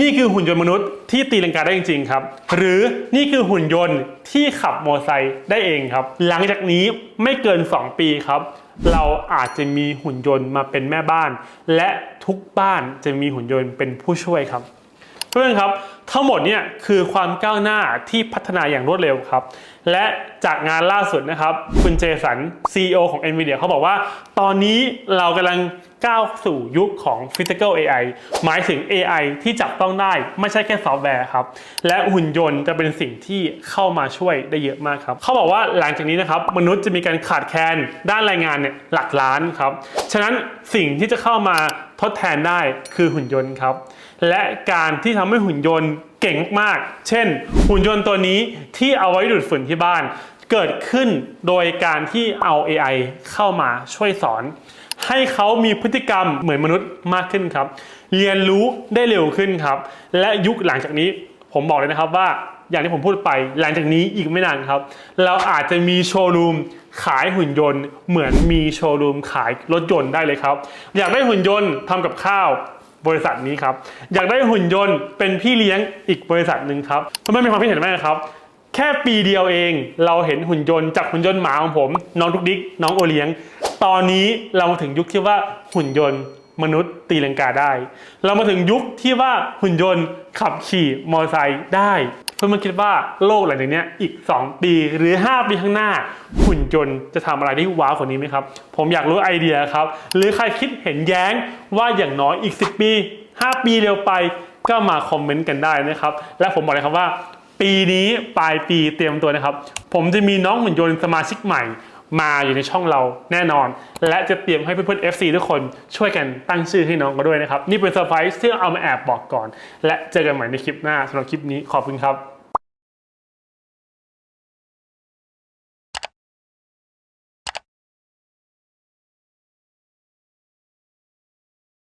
นี่คือหุ่นยนต์มนุษย์ที่ตีลังกาได้จริงๆครับ หรือนี่คือหุ่นยนต์ที่ขับมอเตอร์ไซค์ได้เองครับ หลังจากนี้ไม่เกิน 2 ปีครับ เราอาจจะมีหุ่นยนต์มาเป็นแม่บ้าน และทุกบ้านจะมีหุ่นยนต์เป็นผู้ช่วยครับ เพื่อนครับทั้งหมดเนี่ยคือความก้าวหน้าที่พัฒนาอย่างรวดเร็วครับ และจากงานล่าสุดนะครับ คุณเจสัน CEO ของ NVIDIA เขาบอกว่า ตอนนี้เรากำลังก้าวสู่ยุคของ Physical AI หมายถึง AI ที่จับต้องได้ไม่ใช่แค่ซอฟต์แวร์ครับ และหุ่นยนต์จะเป็นสิ่งที่เข้ามาช่วยได้เยอะมากครับ เขาบอกว่าหลังจากนี้นะครับ มนุษย์จะมีการขาดแคลนด้านแรงงานเนี่ยหลักล้านครับ ฉะนั้นสิ่งที่จะเข้ามาทดแทนได้คือหุ่นยนต์ครับ และการที่ทำให้หุ่นยนต์เก่งมาก เช่น หุ่นยนต์ตัวนี้ที่เอาไว้ดูดฝุ่นที่บ้าน เกิดขึ้นโดยการที่เอา AI เข้ามาช่วยสอน ให้เขามีพฤติกรรมเหมือนมนุษย์มากขึ้นครับ เรียนรู้ได้เร็วขึ้นครับ และยุคหลังจากนี้ผมบอกเลยนะครับว่าอย่างที่ผมพูดไปหลังจากนี้อีกไม่นานครับ เราอาจจะมีโชว์รูมขายหุ่นยนต์ เหมือนมีโชว์รูมขายรถยนต์ได้เลยครับ อยากได้หุ่นยนต์ทำกับข้าว บริษัทนี้ครับอยากได้หุ่นยนต์เป็นพี่เลี้ยงอีกบริษัทหนึ่งครับเพื่อนๆมีความคิดเห็นไหมครับ แค่ปีเดียวเองเราเห็นหุ่นยนต์จากหุ่นยนต์หมาของผม น้องทุกดิ๊กน้องโอเลี้ยง ตอนนี้เรามาถึงยุคที่ว่าหุ่นยนต์มนุษย์ตีลังกาได้ เรามาถึงยุคที่ว่าหุ่นยนต์ขับขี่มอเตอร์ไซค์ได้ เพื่อนๆคิดว่าโลกหลังจากนี้อีก 2 ปีหรือ 5 ปีข้างหน้า หุ่นยนต์จะทำอะไรได้ว้าวกว่านี้ไหมครับ ผมอยากรู้ไอเดียครับ หรือใครคิดเห็นแย้งว่าอย่างน้อยอีก 10 ปี 5 ปีเร็วไปก็มาคอมเมนต์กันได้นะครับ และผมบอกเลยครับว่า ปีนี้ปลายปีเตรียมตัวนะครับ ผมจะมีน้องหุ่นยนต์สมาชิกใหม่ มาอยู่ในช่องเราแน่นอน และจะเตรียมให้เพื่อนๆ FC ทุกคนช่วยกันตั้งชื่อให้น้องก็ด้วยนะครับ นี่เป็นเซอร์ไพรส์ที่เอามาแอบบอกก่อน และเจอกันใหม่ในคลิปหน้าสำหรับคลิปนี้ขอบคุณครับ